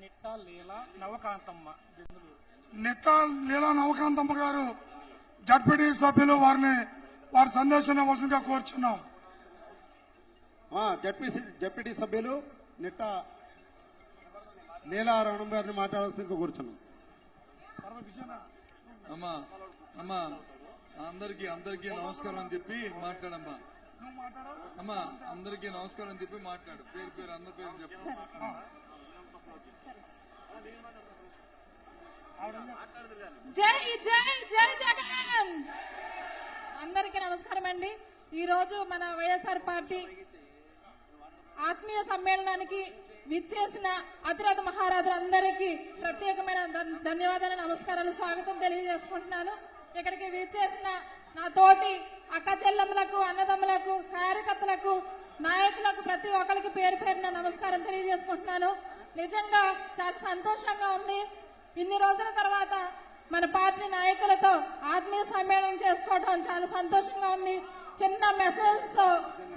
నిట్టా లీల నవకాంతమ్మ. జంగులూరు నిట్టా లీలా నవకాంతమ్మ గారు జడ్పీటీ సభ్యులు వారిని వారి సందేశం ఇవ్వాల్సిందిగా కోరుచున్నాం. జడ్పీ జడ్పీటీ సభ్యులు నిట్ట నీలారాయణ గారిని మాట్లాడాల్సిందిగా కూర్చున్నాం. అమ్మా అమ్మా అందరికి అందరికి నమస్కారం అని చెప్పి మాట్లాడమ్మా. అమ్మా అందరికి నమస్కారం అని చెప్పి మాట్లాడు. పేరు పేరు అందరి పేరు చెప్పు. జై జై జై జగన్! అందరికీ నమస్కారం అండి. ఈ రోజు మన వైఎస్ఆర్ పార్టీ ఆత్మీయ సమ్మేళనానికి విచ్చేసిన అతిరథ మహారాజులందరికీ ప్రత్యేకమైన ధన్యవాదాలు నమస్కారాలు స్వాగతం తెలియజేసుకుంటున్నాను. ఇక్కడికి విచ్చేసిన నా తోటి అక్క చెల్లెమ్మలకు అన్నదమ్ములకు కార్యకర్తలకు నాయకులకు ప్రతి ఒక్కరికి పేరు పేరున నమస్కారం తెలియజేసుకుంటున్నాను. నిజంగా చాలా సంతోషంగా ఉంది. ఇన్ని రోజుల తర్వాత మన పార్టీ నాయకులతో ఆత్మీయ సమ్మేళనం చేసుకోవడం చాలా సంతోషంగా ఉంది. చిన్న మెసేజ్తో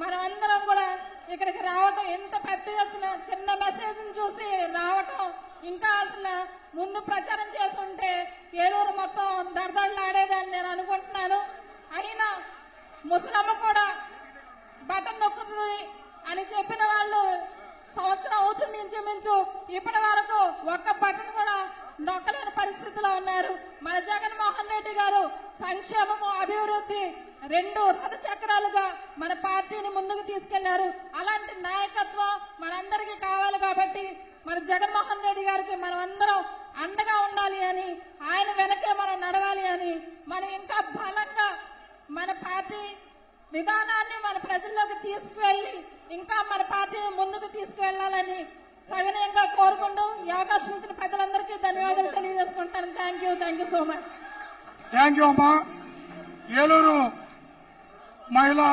మనం అందరం కూడా ఇక్కడికి రావటం ఎంత పెద్ద ఎత్తున చిన్న మెసేజ్ చూసి రావటం ఇంకా అసలు ముందు ప్రచారం చేస్తుంటే ఏలూరు మొత్తం దడదడలాడేదని నేను అనుకుంటున్నాను. అయినా ముసలమ్మ కూడా బటన్ నొక్కుతుంది అని చెప్పిన వాళ్ళు సంవత్సరం అవుతుంది ఇంచుమించు ఇప్పటి వరకు ఒక్క బటన్ కూడా నొక్కలేని పరిస్థితిలో ఉన్నారు. మన జగన్మోహన్ రెడ్డి గారు సంక్షేమము అభివృద్ధి రెండు రథ చక్రాలుగా మన పార్టీని ముందుకు తీసుకెళ్ళారు. అలాంటి నాయకత్వం మనందరికీ కావాలి కాబట్టి మన జగన్మోహన్ రెడ్డి గారికి మనం అందరం అండగా ఉండాలి అని ఆయన వెనకే మనం నడవాలి అని మనం ఇంకా బలంగా మన పార్టీ విధానాన్ని మన ప్రజల్లోకి తీసుకువెళ్ళి ఇంకా మన పార్టీని ముందుకు తీసుకు సవినయంగా కోరుకుంటూ ఈ అవకాశం ఇచ్చిన ప్రజలందరికీ ధన్యవాదాలు తెలియజేసుకుంటాను. Thank you thank you so much thank you అమ్మా. ఏలూరు మహిళా